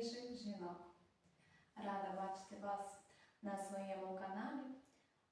сильніших жінок. Рада бачити вас на своєму каналі.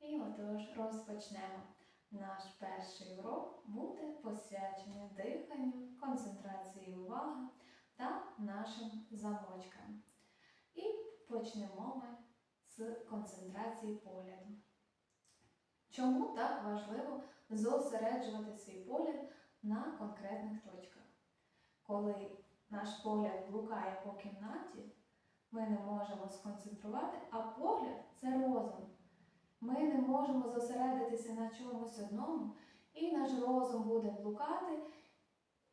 І отож розпочнемо. Наш перший урок буде посвячений диханню, концентрації уваги та нашим замочкам. І почнемо ми з концентрації погляду. Чому так важливо зосереджувати свій погляд на конкретних точках? Коли наш погляд блукає по кімнаті, ми не можемо сконцентрувати, а погляд це розум. Ми не можемо зосередитися на чомусь одному, і наш розум буде блукати,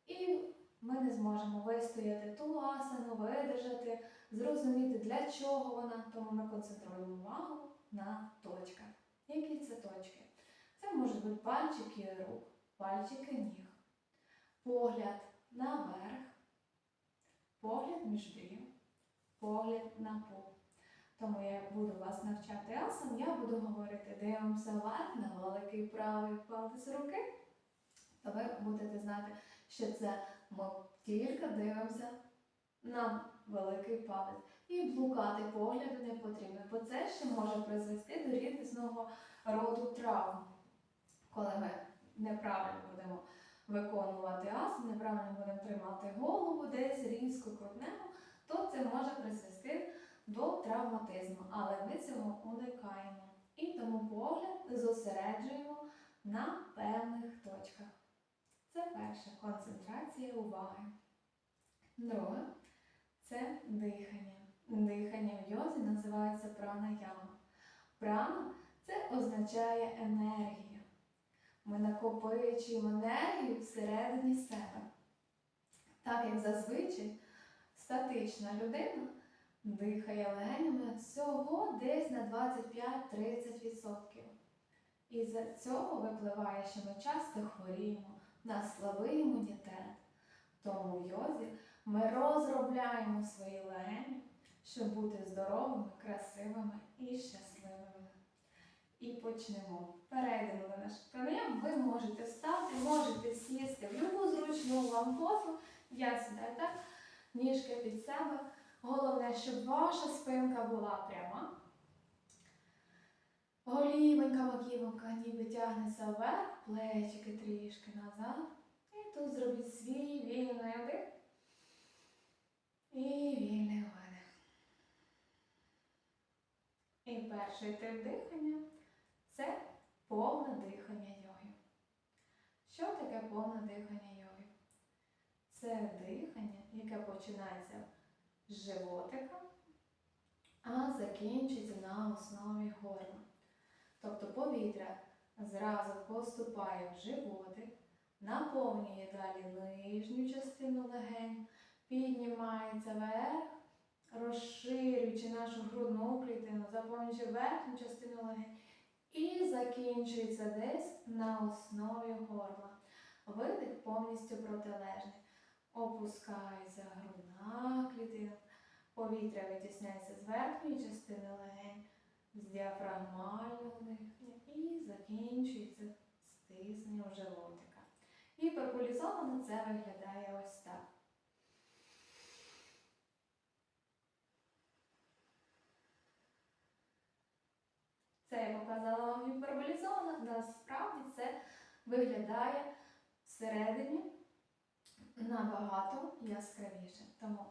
і ми не зможемо вистояти ту асану, видержати, зрозуміти, для чого вона, тому ми концентруємо увагу на точках. Які це точки? Це можуть бути пальчики рук, пальчики ніг, погляд наверх, погляд між брів, погляд на пол. Тому я буду вас навчати асан, я буду говорити, вверх на великий правий палець руки. То ви будете знати, що це ми тільки дивимося на великий палець. І блукати погляду не потрібно, бо це ще може призвести до різного роду травм. Коли ми неправильно будемо виконувати асан, неправильно будемо тримати голову, десь різко крутнемо, то це може призвести до травматизму, але ми цього уникаємо. І тому погляд зосереджуємо на певних точках. Це перше концентрація уваги. Друге це дихання. Дихання в йозі називається пранаяма. Прана це означає енергія. Ми накопичуємо енергію всередині себе. Так як зазвичай статична людина дихає легенями всього десь на 25-30%. І з цього випливає, що ми часто хворіємо, у нас слабий імунітет. Тому в йозі ми розробляємо свої легені, щоб бути здоровими, красивими і щасливими. І почнемо. Перейдемо до наших пранаям. Ви можете встати, можете сісти в любу зручну вам позу. Я сідаю так, ніжки під себе. Головне, щоб ваша спинка була пряма. Голівенька, маківонька ніби тягнеться вверх, плечики трішки назад. І тут зробіть свій вільний вдих. І вільний видих. І перший тип дихання це повне дихання йоги. Що таке повне дихання йоги? Це дихання, яке починається з животика, а закінчується на основі горла. Тобто повітря зразу поступає в животик, наповнює далі нижню частину легень, піднімається вверх, розширюючи нашу грудну клітину, заповнюючи верхню частину легень і закінчується десь на основі горла. Видих повністю протилежний. Опускається грудна клітина, повітря витісняється з верхньої частини легень, з діафрагмального дихання і закінчується стисненням животика. Гіперболізовано це виглядає ось так. Це я показала вам гіперболізовано, насправді це виглядає всередині набагато яскравіше. Тому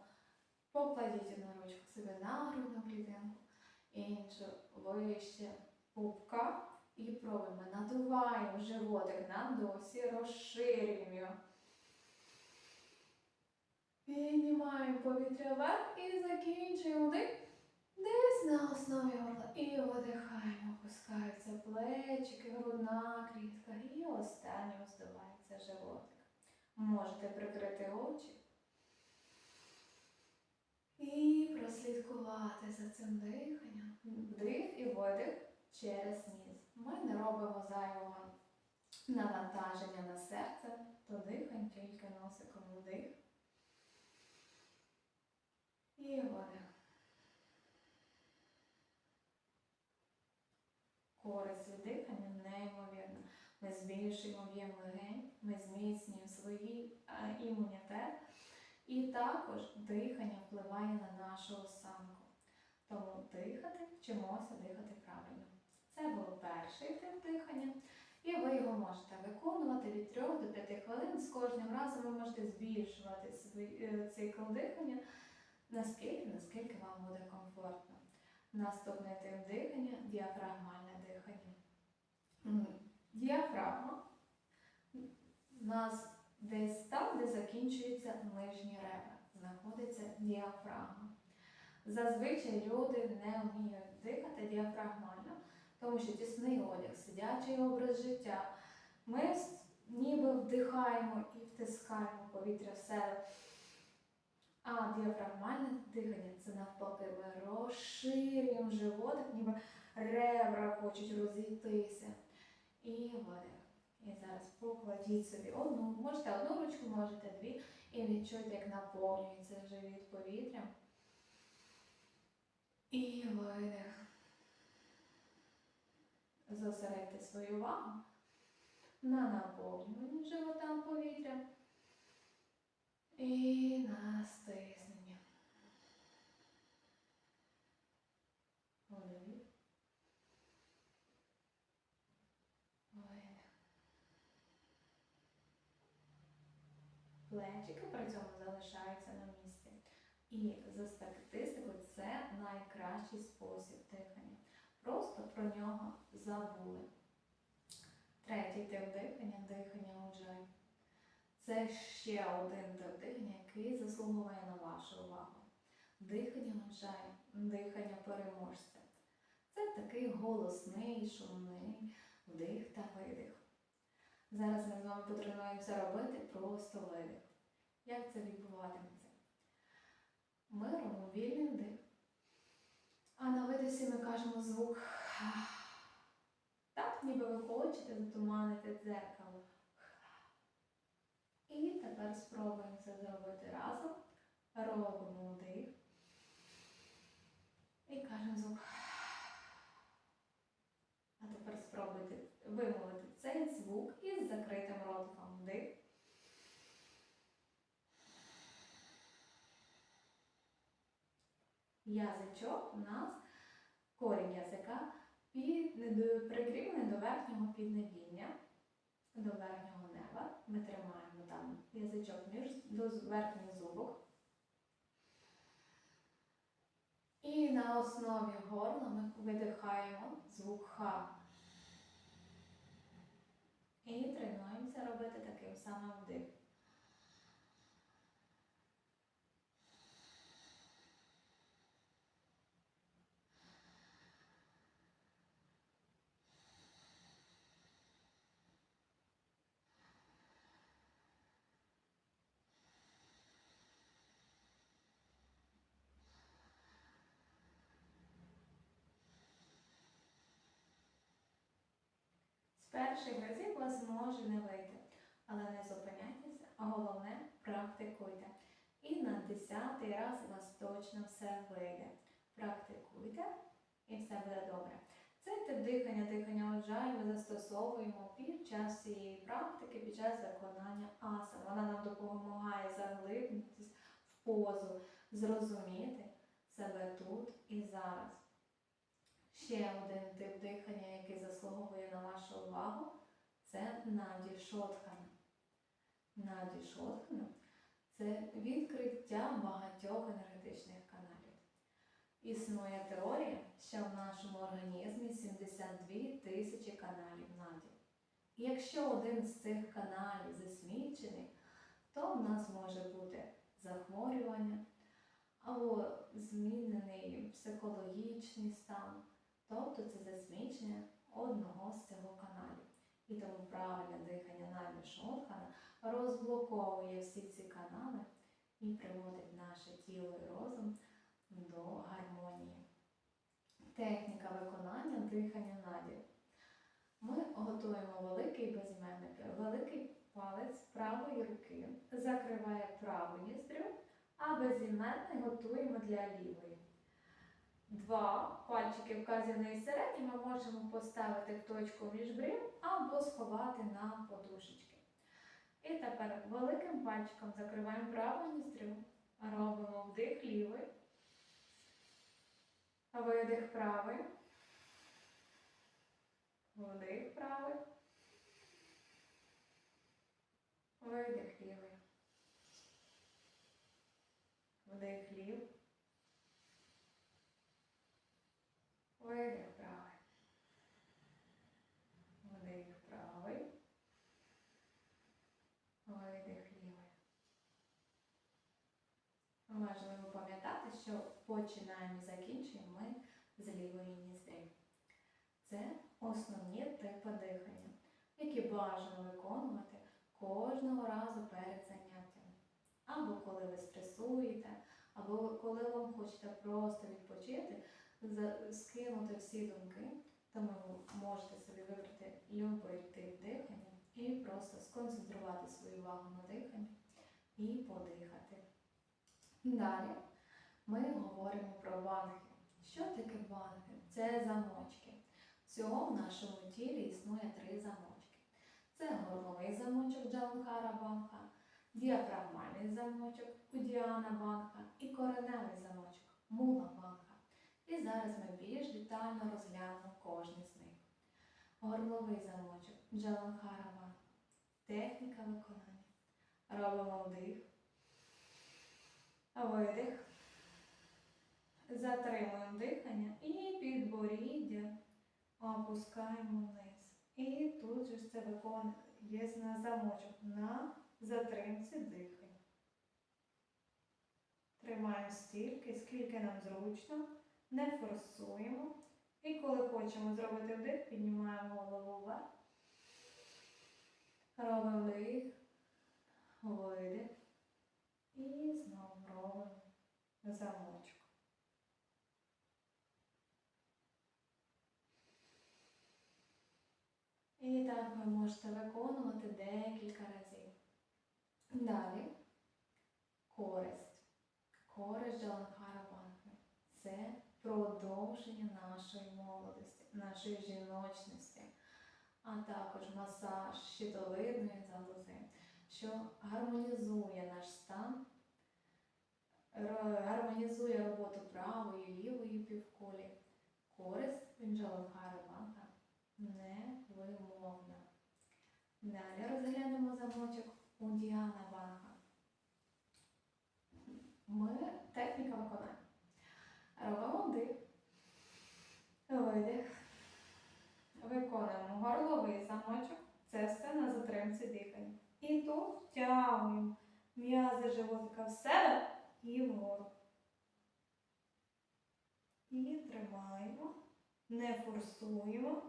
покладіть одну ручку себе на грудну клітинку, іншу вище пупка і пробуємо. Надуваємо животик на досі, розширюємо його. Піднімаємо повітря вверх і закінчуємо вдих. Десь на основі горла. І видихаємо, опускаються плечики, грудна клітка. І останньо здувається животик. Можете прикрити очі і прослідкувати за цим диханням. Вдих і видих через ніс. Ми не робимо зайвого навантаження на серце, то дихаємо тільки носиком вдих. І видих. Користь від дихання неймовірна. Ми збільшуємо об'єм легень, ми зміцнюємо свій е, імунітет І також дихання впливає на нашу осанку. Тому дихати, вчимося дихати правильно. Це був перший тип дихання, і ви його можете виконувати від 3 до 5 хвилин. З кожним разом ви можете збільшувати е, цикл дихання наскільки, наскільки вам буде комфортно. Наступний тип дихання діафрагмальне дихання. Діафрагма у нас десь там, де закінчуються нижні ребра, знаходиться діафрагма. Зазвичай люди не вміють дихати діафрагмально, тому що тісний одяг, сидячий образ життя. Ми ніби вдихаємо і втискаємо повітря в себе. А діафрагмальне дихання це навпаки. Ми розширюємо животик, ніби ребра хочуть розійтися. І видих. І зараз покладіть собі одну, можете одну ручку, можете дві, і відчуйте, як наповнюється живіт повітрям. І видих. Зосередьте свою увагу на наповнюванні животом повітря і на стисненні. Вдих. Видих. Плечики при цьому залишаються на місці. І за статистикою це найкращий спосіб дихання. Просто про нього забули. Третій тип дихання дихання уджай. Це ще один тип дихання, який заслуговує на вашу увагу. Дихання уджай, дихання переможця. Це такий голосний, шумний вдих та видих. Зараз ми з вами потренуємося робити просто видих. Як це відбуватиметься? Ми робимо вільний вдих. А на видисі ми кажемо звук. Так, ніби ви хочете затуманити дзеркало. І тепер спробуємо це зробити разом. Робимо вдих. І кажемо звук. А тепер спробуйте вимовити цей звук із закритим ротиком. Вдих. Язичок у нас, корінь язика під, прикріплений до верхнього піднебіння, до верхнього неба. Ми тримаємо там язичок між до верхніх зубок. І на основі горла ми видихаємо звук Х. І тренуємося робити таким самим вдих. Перших разів у вас може не вийти, але не зупиняйтеся, а головне практикуйте. І на десятий раз у вас точно все вийде. Практикуйте і все буде добре. Цей тип дихання, дихання оджай ми застосовуємо під час цієї практики, під час виконання асан. Вона нам допомагає заглибнутися в позу, зрозуміти себе тут і зараз. Ще один тип дихання, який заслуговує на вашу увагу, це наді шотхана. Наді шотхана це відкриття багатьох енергетичних каналів. Існує теорія, що в нашому організмі 72 тисячі каналів наді. І якщо один з цих каналів засмічений, то в нас може бути захворювання або змінений психологічний стан. Тобто це засмічення одного з цього каналів. І тому правильне дихання Наді Шотхана розблоковує всі ці канали і приводить наше тіло і розум до гармонії. Техніка виконання дихання наді. Ми готуємо великий безіменник, великий палець правої руки, закриває праву ніздрю, а безіменний готуємо для лівої. Два пальчики вказаний і середній ми можемо поставити в точку між брів або сховати на подушечки. І тепер великим пальчиком закриваємо праву ніздрю. Робимо вдих лівий. Видих правий. Вдих правий. Видих лівий. Вдих лів. Видих правий. Вдих правий. Видих лівий. Важливо пам'ятати, що починаємо і закінчуємо ми з лівої ніздрі. Це основні типи дихання, які бажано виконувати кожного разу перед заняттям. Або коли ви стресуєте, або коли вам хочете просто відпочити, скинути всі думки, тому ви можете собі вибрати будь-який тип дихання і просто сконцентрувати свою увагу на диханні і подихати. Далі ми говоримо про банги. Що таке банги? Це замочки. Всього в нашому тілі існує три замочки. Це горловий замочок Джаланхара Банха, діафрагмальний замочок Удіана Банха і кореневий замочок Мула Банха. І зараз ми більш детально розглянемо кожен з них. Горловий замочок Джаланхара Банха. Техніка виконання. Робимо вдих. Видих. Затримуємо дихання і підборіддя опускаємо вниз. І тут же це виконує на замочок на затримці дихання. Тримаємо стільки, скільки нам зручно, не форсуємо. І коли хочемо зробити вдих, піднімаємо голову вверх. Робимо вдих, видих. І знову робимо замочок. І так ви можете виконувати декілька разів. Далі користь. Користь Джаланхара Банхи. Це продовження нашої молодості, нашої жіночності, а також масаж щитовидної залози, що гармонізує наш стан, гармонізує роботу правої лівої півкулі. Користь від Джаланхара невимовна. Далі розглянемо замочок у Діана Банха. Ми техніка виконання. Вдих, видих. Виконуємо горловий замочок. Це все на затримці дихання. І тут втягуємо м'язи животика в себе і вгору. І тримаємо, не форсуємо.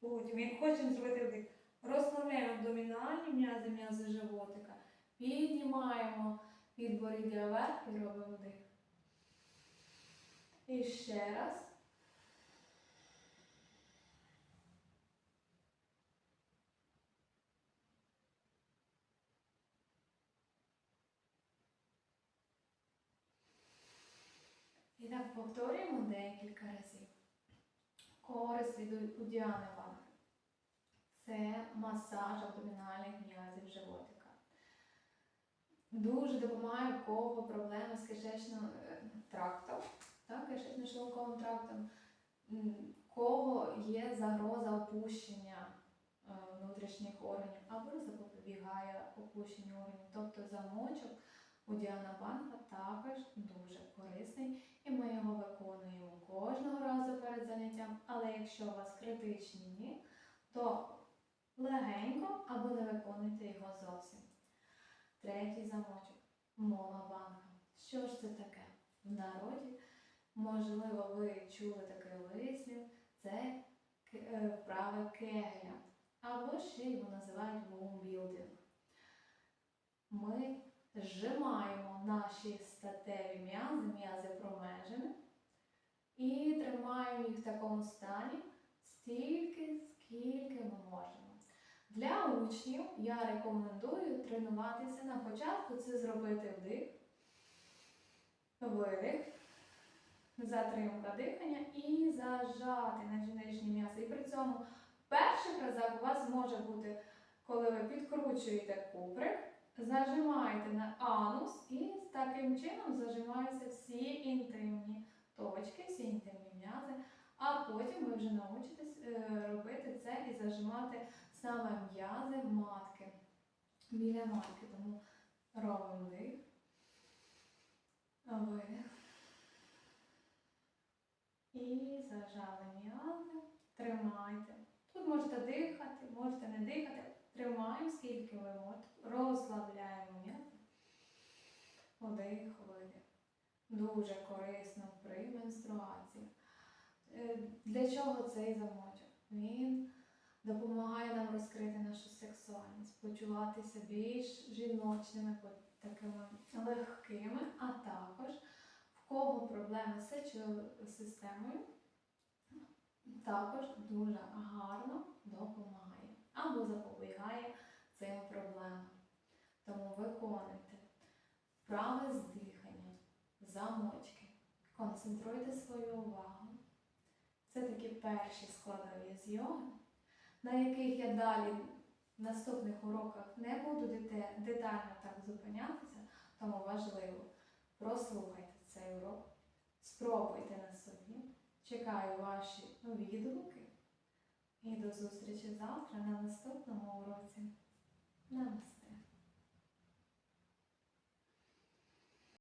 Потім, як хочемо зробити вдих, розслабляємо абдомінальні м'язи, м'язи животика. Піднімаємо підборіддя вверх і робимо вдих. І ще раз. І так повторюємо декілька разів. Користь від Удіани Банки. Це масаж абдомінальних м'язів животика. Дуже допомагає в кого проблеми з кишечним е, трактом, так, кишечно-шлунковим трактом, М, в кого є загроза опущення е, внутрішніх органів або запобігає опущенню органів. Тобто замочок у Діана Банка також дуже корисний, і ми його виконуємо кожного разу перед заняттям. Але якщо у вас критичні дні, то легенько або не виконуйте його зовсім. Третій замочок мола банка. Що ж це таке? В народі, можливо, ви чули такий вислів, це е, вправа кегеля, або ще його називають вумбілдинг. Ми зжимаємо наші статеві м'язи, м'язи промежини і тримаємо їх в такому стані стільки, скільки ми можемо. Для учнів я рекомендую тренуватися на початку це зробити вдих, видих, затримка дихання і зажати на нижнє м'ясо. І при цьому в перших разах у вас може бути коли ви підкручуєте куприк, зажимаєте на анус і таким чином зажимаються всі інтимні точки, всі інтимні м'язи. А потім ви вже научитесь е, робити це і зажимати саме м'язи матки біля матки. Тому робимо вдих, видих. І зажали м'язи. Тримайте. Тут можете дихати, можете не дихати. Тримаємо, скільки ви можете. Розслабляємо м'язи. Вдих. Дуже корисно при менструації. Е, Для чого цей замочок? Він допомагає нам розкрити нашу сексуальність, почуватися більш жіночними, такими легкими, а також кого проблеми з системою, також дуже гарно допомагає або запобігає цим проблемам. Тому виконуйте вправи з дихання, замочки, концентруйте свою увагу. Це такі перші складові з йоги, на яких я далі в наступних уроках не буду детально так зупинятися, тому важливо прослухайте цей урок, спробуйте на собі. Чекаю ваші відгуки і до зустрічі завтра на наступному уроці. Намасте.